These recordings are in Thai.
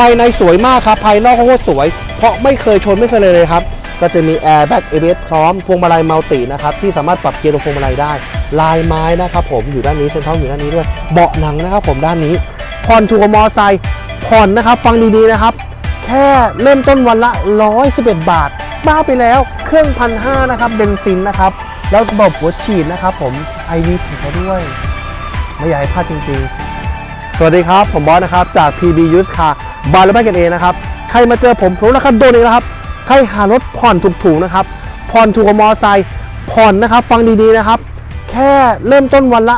ภายในสวยมากครับ ภายนอกก็โคตรสวย เพราะไม่เคยชนไม่เคยเลยเลยครับ ก็จะมีแอร์แบ็กเอเพร้อมพวงมาลัยมัลตินะครับ ที่สามารถปรับเกียร์ตรงพวงมาลัยได้ ลายไม้นะครับผมอยู่ด้านนี้เซ็นทรัลอยู่ด้านนี้ด้วย เบาะหนังนะครับผมด้านนี้ผ่อนถูกมอไซค์ผ่อนนะครับ ฟังดีๆนะครับ แค่เริ่มต้นวันละ 111 บาท บ้าไปแล้วเครื่องพันห้านะครับเบนซินนะครับแล้วระบบหัวฉีดนะครับผมไอวีถึงเขาด้วย ไม่อยากให้พลาดจริง ๆ สวัสดีครับ ผมบอสนะครับ จาก PB Used Car บาร์และบ้านกันเองนะครับ ใครมาเจอผมผมราคาโดนอีกแล้วครับ ใครหารถผ่อนถูกๆนะครับ ผ่อนถูกกว่ามอไซค์ ผ่อนนะครับ ฟังดีๆนะครับ แค่เริ่มต้นวันละ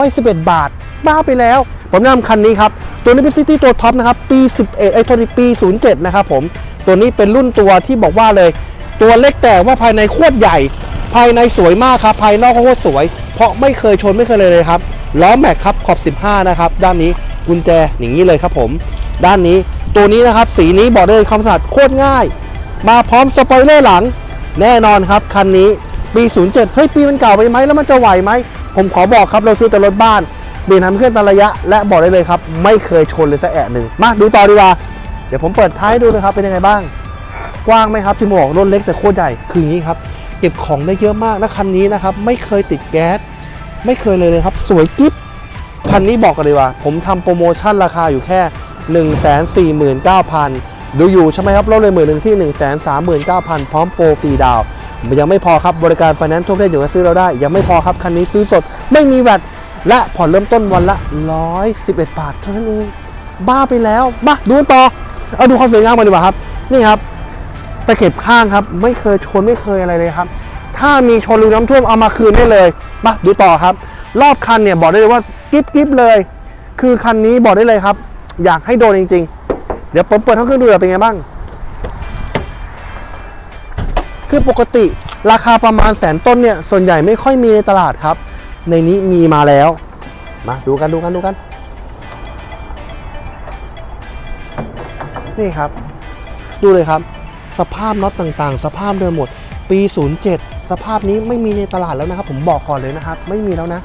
111 บาท บ้าไปแล้ว ผมแนะนำคันนี้ครับ ตัวนี้เป็นซิตี้ตัวท็อปนะครับ ปี 11ไอ้ยโทษทีปี 07 นะครับผม ตัวนี้เป็นรุ่นตัวที่บอกว่าเลย ตัวเล็กแต่ว่าภายในโคตรใหญ่ ภายในสวยมากครับ ภายนอกก็โคตรสวย เพราะไม่เคยชนไม่เคยเลยเลยครับ ล้อแม็กครับขอบ 15 นะครับ ด้านนี้กุญแจอย่างนี้เลยครับผม ด้านนี้ตัวนี้นะครับสีนี้บอกได้เลยความสะอาดโคตรง่าย มาพร้อมสปอยเลอร์หลัง แน่นอนครับคันนี้ปี 07 เฮ้ยปีมันเก่าไปไหมแล้วมันจะไหวไหม ผมขอบอกครับเราซื้อแต่รถบ้านเปลี่ยนทำเครื่องตระยะ และบอกได้เลยครับ ไม่เคยชนเลยสักแอะหนึ่งมาดูต่อดีกว่า เดี๋ยวผมเปิดท้ายดูนะครับเป็นยังไงบ้าง กว้างไหมครับที่ผมบอกรถเล็กแต่โคตรใหญ่คืออย่างนี้ครับเก็บของได้เยอะมากและคันนี้นะครับไม่เคยติดแก๊สไม่เคยเลยเลยครับ สวยกิ๊บคันนี้บอกกันเลยว่า ผมทำโปรโมชั่นราคาอยู่แค่ 1 4 9 0 0 0 ดูอยู่ใช่ไหมครับลดเลยหมื่นหนึ่งที่ 1 3 9 0 0 0 พร้อมโปรฟรีดาวยังไม่พอครับบริการไฟแนนซ์ทั่วประเทศอยู่กับซื้อเราได้ ยังไม่พอครับ คันนี้ซื้อสด ไม่มีแวดและผ่อนเริ่มต้นวันละ 111 บาท เท่านั้นเอง บ้าไปแล้วมาดูต่อ เอาดูความสวยงามมาดีกว่าครับ นี่ครับตะเข็บข้างครับ ไม่เคยชนไม่เคยอะไรเลยครับ ถ้ามีชนหรือน้ำท่วมเอามาคืนได้เลยมาดูต่อครับ รอบคันเนี่ยบอกได้เลยว่ากิ๊บกิ๊บเลย คือคันนี้บอกได้เลยครับ อยากให้โดนจริง ๆ เดี๋ยวผมเปิดห้องเครื่องดูหน่อยเป็นไงบ้าง คือปกติราคาประมาณแสนต้นเนี่ย ส่วนใหญ่ไม่ค่อยมีในตลาดครับ ในนี้มีมาแล้ว มาดูกันดูกันดูกัน นี่ครับ ดูเลยครับ สภาพน็อตต่างๆ สภาพเดิมหมด ปี 07 สภาพนี้ไม่มีในตลาดแล้วนะครับ ผมบอกก่อนเลยนะครับ ไม่มีแล้วนะ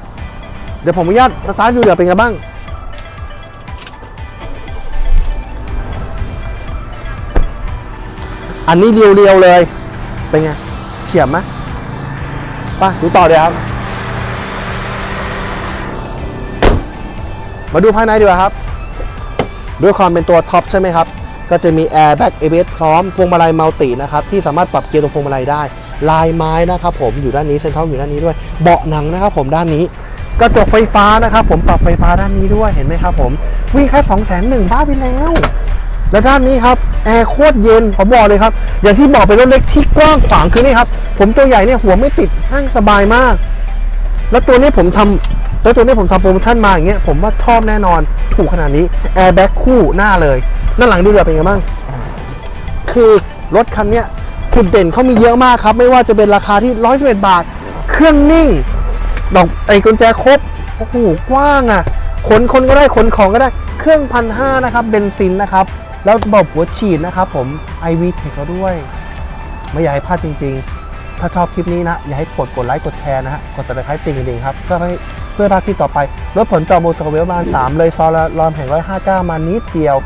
เดี๋ยวผมอนุญาตสตาร์ทดูเดี๋ยวเป็นไงบ้าง อันนี้เรียวๆเลย เป็นไงเฉียบไหมไปดูต่อเลยครับ มาดูภายในดีกว่าครับ ด้วยความเป็นตัวท็อปใช่ไหมครับ ก็จะมีแอร์แบ็กเอเพร้อมพวงมาลัยมัลตินะครับ ที่สามารถปรับเกียร์ตรงพวงมาลัยได้ ลายไม้นะครับผมอยู่ด้านนี้เซ็นทรัลอยู่ด้านนี้ด้วย เบาะหนังนะครับผมด้านนี้กระจกไฟฟ้านะครับผมปรับไฟฟ้าด้านนี้ด้วยเห็นไหมครับผม วิ่งแค่2 0 0 0 0 0บ้าไปแล้ว และด้านนี้ครับแอร์โคตรเย็นผมบอกเลยครับ อย่างที่บอกเป็นรถเล็กที่กว้างขวางคือนี่ครับ ผมตัวใหญ่เนี่ยหัวไม่ติดนั่งสบายมาก แล้วตัวนี้ผมทำแล้วตัวนี้ผมทำโปรโมชั่นมาอย่างเงี้ยผมว่าชอบแน่นอนถูกขนาดนี้แอร์แบ็กคู่หน้าเลยด้านหลังดูเรือเป็นไงบ้างคือรถคันเนี้ยจุดเด่นเขามีเยอะมากครับ ไม่ว่าจะเป็นราคาที่111บาท เครื่องนิ่ง ดอกไอ้กุญแจครบโอ้โหกว้างอะขนคนก็ได้ขนของก็ได้ เครื่องพันห้านะครับเบนซินนะครับ แล้วระบบหัวฉีดนะครับผม iV Tech เขาด้วย ไม่อยากให้พลาดจริง ๆ ถ้าชอบคลิปนี้นะ อย่าให้กดกดไลค์กดแชร์นะฮะ กด subscribe ติ่งกระดิ่งครับ เพื่อให้เพื่อพาคลิปต่อไป รถผลจอมูลสกเวลประมาณ3เลยซอยละรอมแห่ง159 มานิดเดียว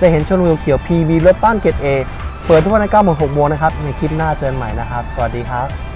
จะเห็นชนวิวเขียว PV รถบ้านเกรด A เปิดทุกวันใน9โมง6โมงนะครับ ในคลิปหน้าเจอกันใหม่นะครับ สวัสดีครับ